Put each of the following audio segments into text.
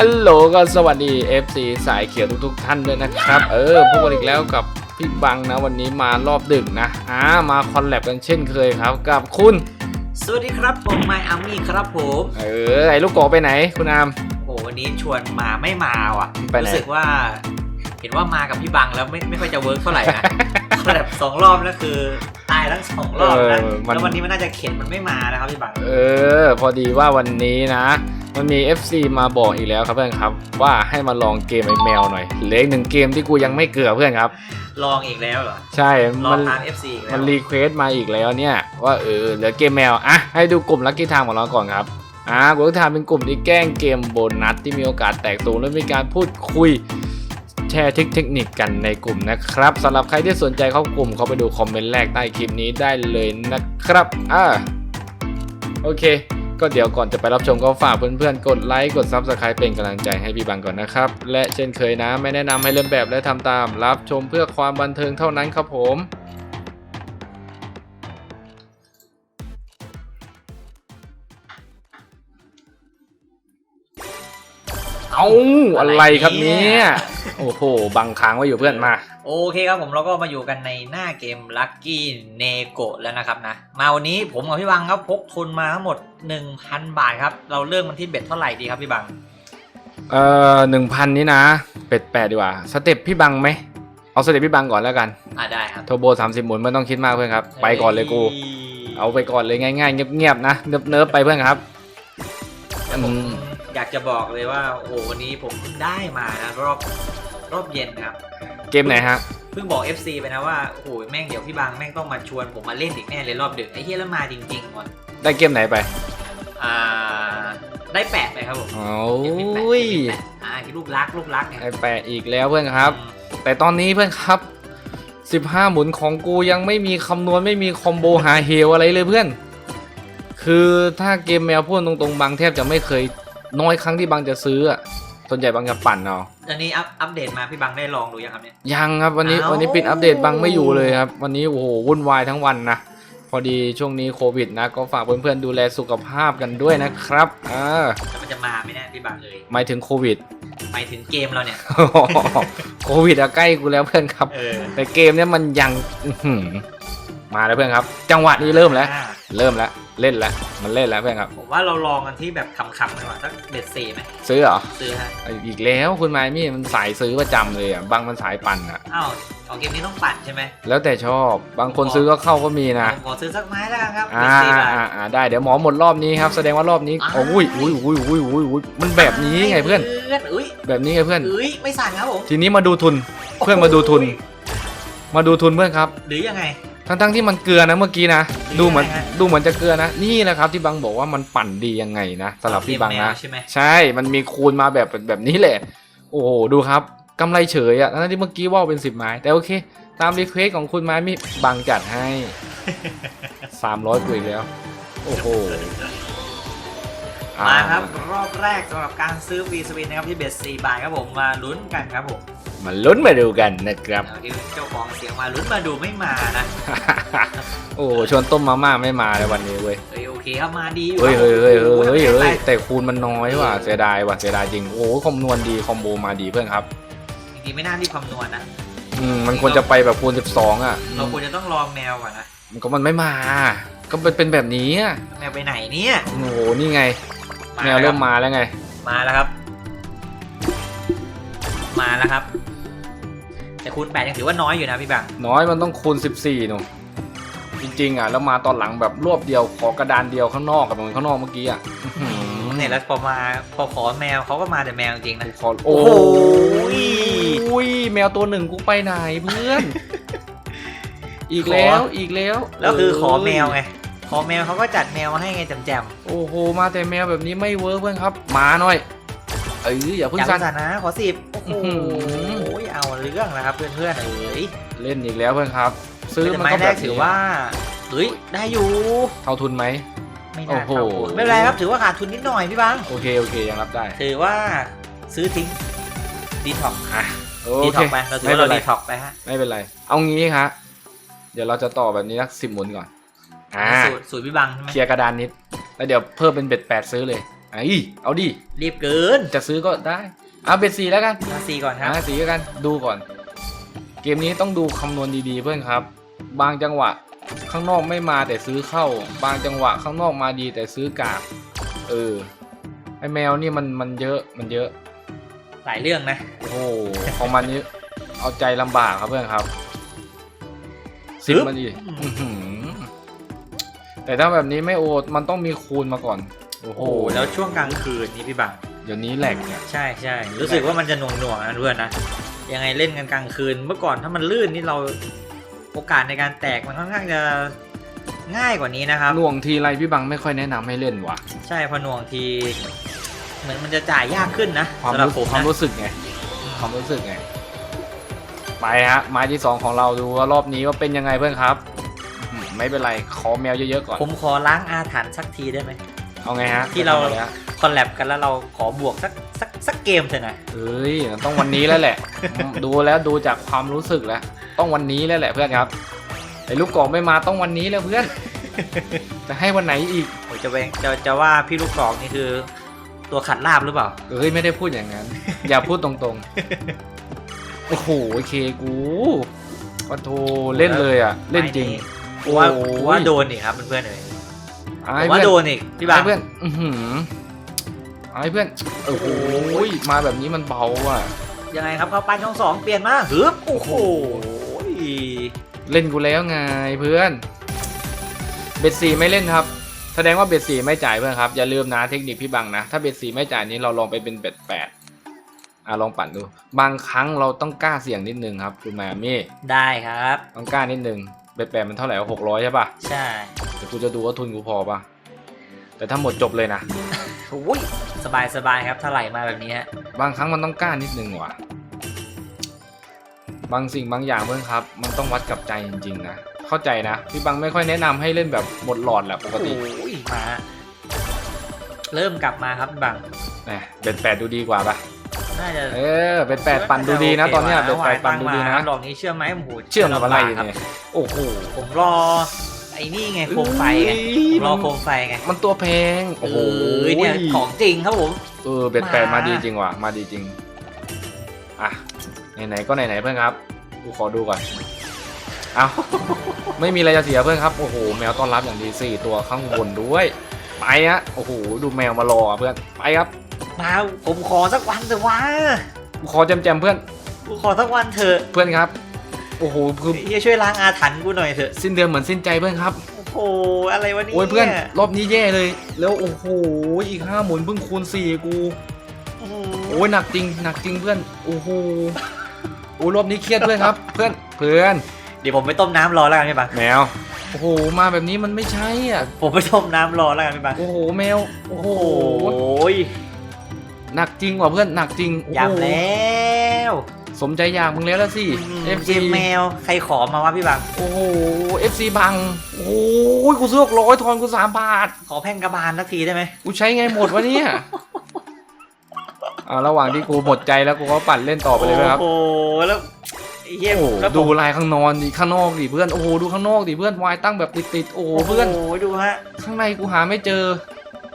ฮัลโหลก็สวัสดี FC สายเขียวทุกๆท่านด้วยนะครับ เออพบกันอีกแล้วกับพี่บังนะวันนี้มารอบดึกนะอ่ามาคอลแลบกันเช่นเคยครับ กับคุณ สวัสดีครับผมไมอามี่ครับผมเออไอ้ลูกโกะไปไหนคุณอาม โอ้วันนี้ชวนมาไม่มาว่ะไปไหน รู้สึกว่า เห็นว่ามากับพี่บังแล้วไม่ไม่ค่อยจะเวิร์กเท่าไหร่นะ แบบสองรอบแล้วคือตายทั้งสองรอบนะแล้ววันนี้มันน่าจะเข็นมันไม่มานะครับพี่บังเออ พอดีว่าวันนี้นะ มันมี FC มาบอกอีกแล้วครับเพื่อนครับ ว่าให้มาลองเกมไอ้แมวหน่อยเหลืออีกหนึ่งเกมที่กูยังไม่เกือบเพื่อนครับ ลองอีกแล้วเหรอ ใช่ลอมังนตาม FC อีกแล้มัวนรีเควสต์มาอีกแล้วเนี่ย ว่าเออเหลือเกมแมวอะให้ดูกลุ่มลัคกี้ไทม์ของเราก่อนครับอ่ากลุ่มลัคกี้ไทม์เป็นกลุ่มที่แกล้งเกมโบนัสที่มีโอกาสแตกสูงและมีการพูดคุย แชร์เทคเทคนิคกันในกลุ่มนะครับสำหรับใครที่สนใจเข้ากลุ่มเขาไปดูคอมเมนต์แรกใต้คลิปนี้ได้เลยนะครับอ่าโอเค ก็เดี๋ยวก่อนจะไปรับชมก็ฝากเพื่อนๆ กดไลค์ กด Subscribe เป็นกำลังใจให้พี่บังก่อนนะครับ และเช่นเคยนะไม่แนะนำให้เล่นแบบและทำตาม รับชมเพื่อความบันเทิงเท่านั้นครับผมเอาอะไรครับเนี่ย โอ้โห บังค้างไว้อยู่เพื่อนมา โอเคครับผมเราก็มาอยู่กันในหน้าเกม Lucky n e g o แล้วนะครับนะ มาวันนี้ผมกับพี่บังครับพกทุนมาทั้งหมด 1,000 บาทครับ เราเริ่มมันที่เบ็ดเท่าไหร่ดีครับพี่บัง เอ่อหนึ่งพันนี้นะ เป็ดแปดดีกว่า สเต็ปพี่บังไหม เอาสเต็ปพี่บังก่อนแล้วกันอ่าได้ครับโทโบสามสิบหมุนไม่ต้องคิดมากเพื่อนครับ ไปก่อนเลยกู เอาไปก่อนเลยง่ายๆ เงียบๆนะ เนิบๆไปเพื่อนครับแต่ผมอยากจะบอกเลยว่า โอ้โหวันนี้ผมเพิ่งได้มานะรอบ รอบเย็นนะครับเกมไหนฮะ เพิ่งบอก FC ไปนะว่าโอ้โหแม่งเดี๋ยวพี่บังแม่งต้องมาชวนผมมาเล่นอีกแน่เลยรอบดึกไอ้เฮียแล้วมาจริงๆว่ะได้เกมไหนไปอ่าได้แปดไปครับผมโอ้เกมที่แปดยเกมที่แปดอ่าที่รูปลักษณ์รูปลักษณ์เนี่ยไอแปะอีกแล้วเพื่อนครับอืมแต่ตอนนี้เพื่อนครับ15 หมุนของกูยังไม่มีคำนวณไม่มีคอมโบหาเฮลอะไรเลยเพื่อน คือถ้าเกมแมวพูดตรงๆบางแทบจะไม่เคยน้อยครั้งที่บางจะซื้ออะ ส่วนใหญ่บางจะปั่นเอาอันนี้อัปอัปเดตมาพี่บังได้ลองดูยังครับเนี่ย ยังครับวันนี้เอ้า วันนี้ปิดอัปเดตบางไม่อยู่เลยครับ วันนี้โอ้โหวุ่นวายทั้งวันนะพอดีช่วงนี้โควิดนะ ก็ฝากเพื่อนๆดูแลสุขภาพกันด้วยนะครับอ่าแล้วมันจะมาไหมเนี่ยพี่บังเอ่ยหมายถึงโควิด ไปถึงเกมเราเนี่ย โควิดอะใกล้กูแล้วเพื่อนครับ เออแต่เกมเนี้ยมันยังอื้อหือ มาแล้วเพื่อนครับ จังหวะนี้เริ่มแล้วอ่าเริ่มแล้วเล่นแล้วมันเล่นแล้วเพื่อนครับ ผมว่าเราลองกันที่แบบคำๆดีกว่าสักเบ็ดสี่ไหมซื้อเหรอซื้อฮะอีกแล้วคุณไมมี่มันสายซื้อประจำเลยอะบางมันสายปั่นอะอ้าวเอาเกมนี้ต้องปั่นใช่ไหมแล้วแต่ชอบบางคนซื้อก็เข้าก็มีนะผมขอซื้อสักไม้แล้วกันครับอ่าเบ็ดสี่บาทอ่าอ่าได้เดี๋ยวหมอหมดรอบนี้ครับแสดงว่ารอบนี้อ้าวโอ้ยอุ้ยอุ้ยอุ้ยอุ้ยอุ้ยมันแบบนี้ไงเพื่อนเพื่อนอุ้ยแบบนี้ไงเพื่อนอุ้ยไม่สั่นครับผมทีนี้มาดูทุนเพื่อนมาดูทุน มาดูทุนเพื่อนครับ หรือยังไง ทั้งๆที่มันเกลือนะเมื่อกี้นะ ดูเหมือนยังไงฮะดูเหมือนจะเกลือนะ นี่แหละครับที่บังบอกว่ามันปั่นดียังไงนะสำหรับพี่บังเกมแมนะวใช่ไหมใช่ มันมีคูณมาแบบแบบนี้แหละ โอ้โหดูครับกำไรเฉยอะทั้งที่เมื่อกี้ว่าวเป็นสิบไม้แต่โอเค ตามรีเควสของคุณไม้มีบังจัดให้300กว่าอีกแล้ว โอ้โหอ่มาครับรอบแรกสำหรับการซื้อวีสวินนะครับที่เบ็ดสี่บาทครับผมมาลุ้นกันครับผม มาลุ้นมาดูกันนะครับเอาที่เจ้าของเสียงมาลุ้นมาดูไม่มานะ โอ้โหชวนต้มมาม่าไม่มาเลยวันนี้เว้ยเฮ้ยโอเคครับมาดีเฮ้ยเฮ้ยเฮ้ยเฮ้ยโอ้โหเฮ้ยทำไมเฮ้ยไปแต่คูณมันน้อยว่ะเสียดายว่ะเสียดายจริงโอ้โหคำนวณดีคอมโบมาดีเพื่อนครับจริงๆไม่น่าที่คำนวณนะอืมมันควรจะไปแบบคูณ12อะเราควรจะต้องรอแมวก่อนนะมันก็มันไม่มา ก็เป็นเป็นแบบนี้อะแมวไปไหนเนี่ยโอ้โหนี่ไง แมวเริ่มมาแล้วไง มาแล้วครับ มาแล้วครับ แต่คูณแปดยังถือว่าน้อยอยู่นะพี่บังน้อยมันต้องคูณ 14หนูจริงๆอะแล้วมาตอนหลังแบบรวบเดียวขอกระดานเดียวข้างนอกกับเหมือนข้างนอกเมื่อกี้อะอื้อหือเนี่ยแล้วพอมาพอขอแมวเขาก็มาแต่แมวจริงๆนะขอโอ้โอ้โหโหอุ้ยแมวตัวหนึ่งกูไปไหนเพื่อน อีกแล้วอีกแล้ว แล้วคือขอแมวไงพอแมวเขาก็จัดแมวมาให้ไงแจมโอ้โหมาแต่แมวแบบนี้ไม่เวิร์กเพื่อนครับ มาหน่อยเอ้ยอย่าๆเพิ่องย่าสั่เพิ่นงสั่นนะขอสิบโอ้โหอื้อหือ เอาเรื่องนะครับเพื่อนๆเอ้ยเล่นอีกแล้วเพื่อนครับ ซื้อแต่มันไม้ก็แรแบกบถืนี้อว่าเฮ้ยได้อยู่เท่าทุนไหม ไม่โอ้น่าโหเข้าไม่เป็นไรครับถือว่าขาดทุนนิดหน่อยพี่บังโอเคโอเคยังรับได้ถือว่าซื้อทิ้งดีท็อกอะโอดีเคท็อกไปเราถือไม่ว่าเป็นเราไรดีท็อกไปฮะไม่เป็นไร เอางี้ฮะเดี๋ยวเราจะต่อแบบนี้สักสิบหมุนก่อนอ่าสูตรสูตรพี่บังใช่ไหมเคลียร์กระดานนิด แล้วเดี๋ยวเพิ่มเป็นเบ็ดแปดซื้อเลยไอ้ยเอาดิรีบเกินจะซื้อก็ได้ เอาเบ็ดสี่แล้วกันมาซีก่อนครับอ่าสี่แล้วกันดูก่อน เกมนี้ต้องดูคำนวณดีๆเพื่อนครับ บางจังหวะข้างนอกไม่มาแต่ซื้อเข้า บางจังหวะข้างนอกมาดีแต่ซื้อกาก เออไอแมวนี่มันมันเยอะมันเยอะ หลายเรื่องนะ โอ้โหของมันนี่เอาใจลำบากครับเพื่อนครับสิบฮึบมันดิอื้อหือแต่ถ้าแบบนี้ไม่โอดมันต้องมีคูณมาก่อน โอ้โห โอ้โหแล้วช่วงกลางคืนนี่พี่บัง เดี๋ยวนี้แหลกเนี่ย ใช่ใช่รู้สึกว่ามันจะหน่วงหน่วงๆนะเพื่อนนะยังไงเล่นกันกลางคืน เมื่อก่อนถ้ามันลื่นนี่เราโอกาสในการแตกมันค่อนข้างจะง่ายกว่านี้นะครับหน่วงทีไรพี่บังไม่ค่อยแนะนำให้เล่นว่ะ ใช่พอหน่วงทีเหมือนมันจะจ่ายยากขึ้นนะความสำหรับรู้ผมความนะรู้สึกไงความรู้สึกไงไปฮะไม้ที่สองของเราดูว่ารอบนี้ว่าเป็นยังไงเพื่อนครับอื้อหือไม่เป็นไรขอแมวเยอะๆก่อน ผมขอล้างอาถรรพ์สักทีได้ไหม เอาไงฮะที่เราจะทำอะไรฮะคอลแลบกันแล้วเราขอบวกสักสักสักเกมเถอะนะเอ้ยมันต้องวันนี้แล้วแหละ ดูแล้วดูจากความรู้สึกแล้ว ต้องวันนี้แล้วแหละเพื่อนครับไอ้ลูกกอกไม่มาต้องวันนี้แล้วเพื่อน จะให้วันไหนอีกโอ้ยจะเวงจะจะว่าพี่ลูกกรอกนี่คือตัวขัดลาบหรือเปล่าเอ้ยไม่ได้พูดอย่างนั้น อย่าพูดตรงๆ โอ้โหเคกูปะโทเล่นเลยอะ เล่นจริงกูว่าโอ้ยกูว่าโดนอีกครับเพื่อนๆเลย ไอ้ผมเพื่ว่าอนโดนอีกพี่บางไอ้เพื่อนอือหือไอ้เพื่อนโอ้โหมาแบบนี้มันเบาอะ ยังไงครับเข้าปั้นช่องสองเปลี่ยนมาฮึบโอ้โหเล่นกูแล้วไงเพื่อน เบ็ดสีไม่เล่นครับ แสดงว่าเบ็ดสีไม่จ่ายเพื่อนครับ อย่าลืมนะเทคนิคพี่บังนะ ถ้าเบ็ดสีไม่จ่ายนี้เราลองไปเป็นเบ็ดแปดอะลองปั่นดู บางครั้งเราต้องกล้าเสี่ยงนิดนึงครับ คุณแมมี่ได้ครับ ต้องกล้านิดนึง เบ็ดแปดมันเท่าไหร่หกร้อยใช่ปะใช่เดี๋ยวกูจะดูว่าทุนกูพอปะแต่ถ้าหมดจบเลยนะโอ้ยสบายสบายครับถ้าไหลมาแบบนี้ฮะบางครั้งมันต้องกล้านิดนึงว่ะ บางสิ่งบางอย่างเพื่อนครับ มันต้องวัดกับใจจริงๆนะเข้าใจนะพี่บังไม่ค่อยแนะนำให้เล่นแบบหมดหลอดแหละปกติโอ้ยมาเริ่มกลับมาครับพี่บังแหมเบ็ดแปดดูดีกว่าปะ น่าจะเออเบ็ดแปดปั่นดูดีนะตอนเนี้ยเบ็ดแปดปั่นดูดีนะดอกนี้เชื่อไหมโอ้โหเชื่อมกับอะไรลำบากครับเนี่ยโอ้โหผมรอไอ้นี่ไงโคมไฟไงผมรอโคมไฟไงมันตัวแพงเอโอ้โหอเนี่ยของจริงครับผมเออเบ็ดแปดมามาดีจริงว่ะมาดีจริงอะไหนๆก็ไหนๆเพื่อนครับกูขอดูก่อนเอาไม่มีอะไรจะเสียเพื่อนครับโอ้โหแมวต้อนรับอย่างดีสี่ตัวข้างบนด้วยไปฮะโอ้โหดูแมวมารออะเพื่อนไปครับ มาผมขอสักวันเถอะวะกูขอแจมๆเพื่อน กูขอสักวันเถอะเพื่อนครับ โอ้โหคือเฮียช่วยล้างอาถรรพ์กูหน่อยเถอะสิ้นเดือนเหมือนสิ้นใจเพื่อนครับ โอ้โหอะไรวะเนี่ยโอ้ยเพื่อน รอบนี้แย่เลย แล้วโอ้โห อีกห้าหมุนเพิ่งคูณสี่กู โอ้โหโอ้ยหนักจริงหนักจริงเพื่อน โอ้โห โอ้ยรอบนี้เครียดเพื่อนครับ เพื่อน เพื่อน เดี๋ยวผมไปต้มน้ำรอแล้วกันพี่บังแมว โอ้โห มาแบบนี้มันไม่ใช่อะ ผมไปต้มน้ำรอแล้วกันพี่บังโอ้โหแมว โอ้โห โอ้ย หนักจริงว่ะเพื่อนหนักจริงโอ้โหอยากแล้วสมใจอยากมึงแล้วละสิเอฟ FC ซีแมวใครขอมาวะพี่บัง โอ้โห FC บัง โอ้โหกูซื้อหกร้อยทอนกูสามบาท ขอแพ่งกระบาลสักทีได้ไหมกูใช้ไงหมดวะเนี่ยอ่าระหว่างที่กูหมดใจแล้วกูก็ปั่นเล่นต่อไปเลยนะครับ โอ้โหแล้วไอ้เฮียโอ้โหแล้วผมดูลายข้างนอนดิข้างนอกดิเพื่อนโอ้โหดูข้างนอกดิเพื่อนวายตั้งแบบติดๆโอ้โหเพื่อนโอ้โหดูฮะข้างในกูหาไม่เจอ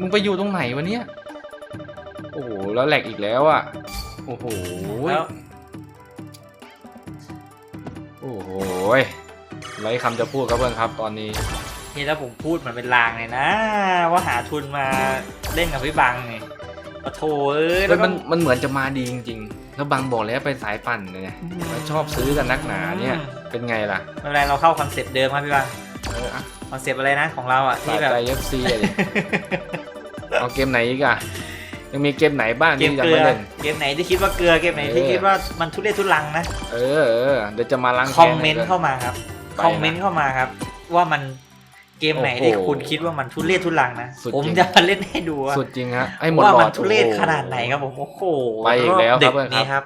มึงไปอยู่ตรงไหนวะเนี่ย โอ้โห แล้วแหลกอีกแล้วอะ โอ้โห แล้วโอ้โหไรคำจะพูดครับเพื่อนครับตอนนี้ นี่แล้วผมพูดเหมือนเป็นลางเลยนะ ว่าหาทุนมาเล่นกับพี่บังไงปะโถเอ้ยเฮ้แล้ยวก็มันมันเหมือนจะมาดีจริงๆ แล้วบางบอกแล้วไปสายปั่นเนี่ยแล้วชอบซื้อกันนักหนาเนี่ยเป็นไงล่ะไม่เป็นไรเราเข้าคอนเซปต์เดิมครับพี่บังเอออะคอนเซปต์อะไรนะของเราอะสาที่ยแบบใจ FC อะดิเอาเกมไหนอีกอะ ยังมีเกมไหนบ้างเกมที่ยังเกลืไม่อเล่น เกมไหนที่คิดว่าเกลือเกมไหนที่เออ คิดว่ามันทุเรศทุลังนะเออเออเดี๋ยวจะมาล้างคอมแค้นเมนต์ให้เข้ามาครับไปนะคอมเมนต์เข้ามาครับ ว่ามันเกมไหนที่โอ้โหคุณคิดว่ามันทุเรศทุลังนะสุดผมจริง จะมาเล่นให้ดูว่า สุดจริงฮะไอ้หมดว่าหลอมันดทุเรศโอ้โหขนาดไหนครับผมโอ้โหไปอีกแล้วเด็ครักบเพื่อนครับ นี้ครับ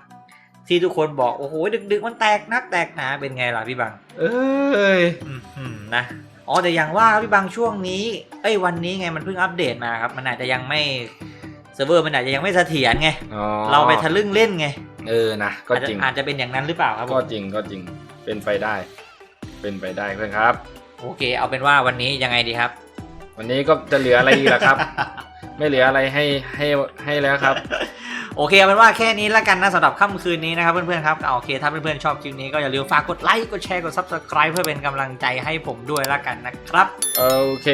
ที่ทุกคนบอกโอ้โหดึกๆมันแตกนักแตกหนาเป็นไงล่ะพี่บังเอ้ย อืมอืมนะอ๋อแต่อย่างว่าครับพี่บังช่วงนี้ เอ้ยวันนี้ไงมันเพิ่งอัปเดตมาครับ มันอาจจะยังไม่เซิร์ฟเวอร์มันอาจจะยังไม่เสถียรไง อ๋อเราไปทะลึ่งเล่นไงเออนะก็อาจจะจริง อาจจะเป็นอย่างนั้นหรือเปล่าครับผม ก็จริงก็จริงเป็นไปได้ เป็นไปได้เพื่อนครับ โอเค เอาเป็นว่าวันนี้ยังไงดีครับ วันนี้ก็จะเหลืออะไรอีกล่ะครับ ไม่เหลืออะไรให้ให้ให้แล้วครับ โอเคเอาเป็นว่าแค่นี้แล้วกันนะสำหรับค่ำคืนนี้นะครับเพื่อนๆครับเอาโอเคถ้าเพื่อนๆชอบคลิปนี้ก็อย่าลืมฝากกดไลค์กดแชร์กด subscribe เพื่อเป็นกำลังใจให้ผมด้วยแล้วกันนะครับ โอเค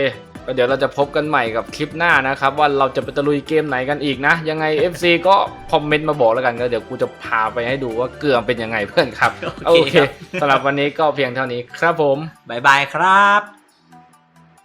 ก็เดี๋ยวเราจะพบกันใหม่กับคลิปหน้านะครับ ว่าเราจะไปตะลุยเกมไหนกันอีกนะ ยังไง FC ก็คอมเมนต์มาบอกแล้วกันก็เดี๋ยวกูจะพาไปให้ดูว่าเกลือเป็นยังไงเพื่อนครับ โอเคโอเคสำหรับวันนี้ก็เพียงเท่านี้ครับผมบายบายครับ